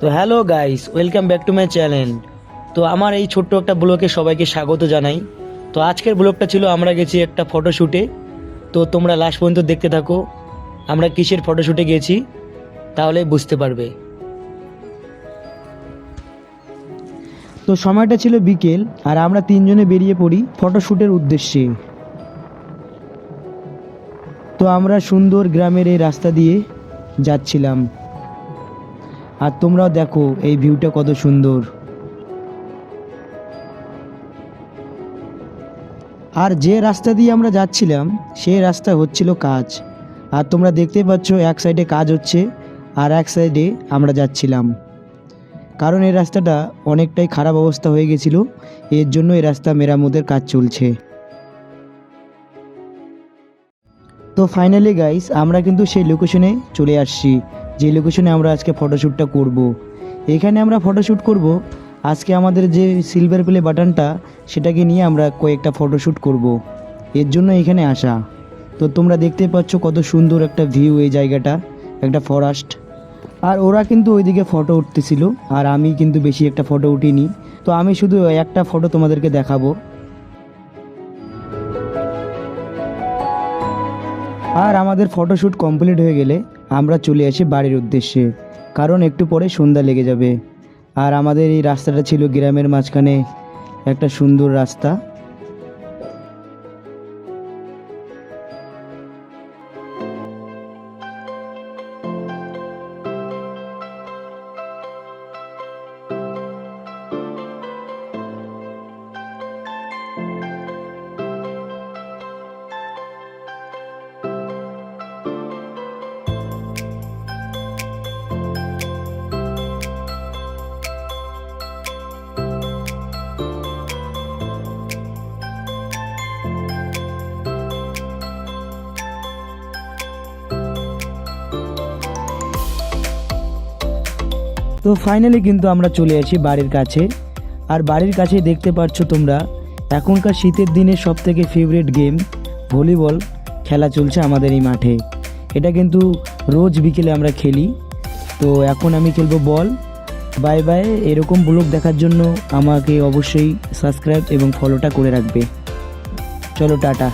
তো hello guys, welcome back to my channel. তো আমার এই ছোট্ট একটা ব্লগে সবাইকে স্বাগত জানাই। তো আজকের ব্লগটা ছিল, আমরা গেছি একটা ফটোশ্যুটে তো তোমরা লাস্ট পর্যন্ত দেখতে থাকো, আমরা কিসের ফটোশ্যুটে গেছি, তাহলে বুঝতে পারবে। তো সময়টা ছিল বিকেল, আর আমরা তিনজনে বেরিয়ে পড়ি ফটোশ্যুটের উদ্দেশ্যে। তো আমরা সুন্দর গ্রামের এই রাস্তা দিয়ে যাচ্ছিলাম। আর তোমরাও দেখো এই ভিউটা কত সুন্দর। আর যে রাস্তা দিয়ে আমরা যাচ্ছিলাম, সেই রাস্তা হচ্ছিল কাজ। আর তোমরা দেখতে পাচ্ছ, এক সাইডে কাজ হচ্ছে, আর এক সাইডে আমরা যাচ্ছিলাম। কারণ এই রাস্তাটা অনেকটাই খারাপ অবস্থা হয়ে গেছিল, এর জন্য এই রাস্তা মেরামতের কাজ চলছে। তো ফাইনালি গাইস আমরা কিন্তু সেই লোকেশনে চলে আসছি। যে লোকেশনে আমরা আজকে ফটোশ্যুটটা করব। এখানে আমরা ফটোশ্যুট করব, আজকে আমাদের যে সিলভার প্লে বাটনটা সেটাকে নিয়ে আমরা কয়েকটা ফটোশ্যুট করব। এর জন্য এখানে আসা তো তোমরা দেখতে পাচ্ছ কত সুন্দর একটা ভিউ এই জায়গাটা, একটা ফরেস্ট আর ওরা কিন্তু ওইদিকে ফটো উঠতেছিল, আর আমি কিন্তু বেশি একটা ফটো উঠিনি তো আমি শুধু একটা ফটো তোমাদেরকে দেখাবো আর আমাদের ফটোশ্যুট কমপ্লিট হয়ে গেলে আমরা চলে আসি বাড়ির উদ্দেশ্যে, কারণ একটু পরে সন্ধ্যা লেগে যাবে। আর আমাদের এই রাস্তাটা ছিল গ্রামের মাঝখানে একটা সুন্দর রাস্তা। তো ফাইনালি কিন্তু আমরা চলে আসি বাড়ির কাছে। আর বাড়ির কাছে দেখতে পাচ্ছ তোমরা, এখনকার শীতের দিনে সব থেকে ফেভারিট গেম ভলিবল খেলা চলছে আমাদের এই মাঠে। এটা কিন্তু রোজ বিকেলে আমরা খেলি। তো এখন আমি খেলব বল। বাই বাই এরকম ব্লগ দেখার জন্য আমাকে অবশ্যই সাবস্ক্রাইব এবং ফলোটা করে রাখবে। চলো, টাটা।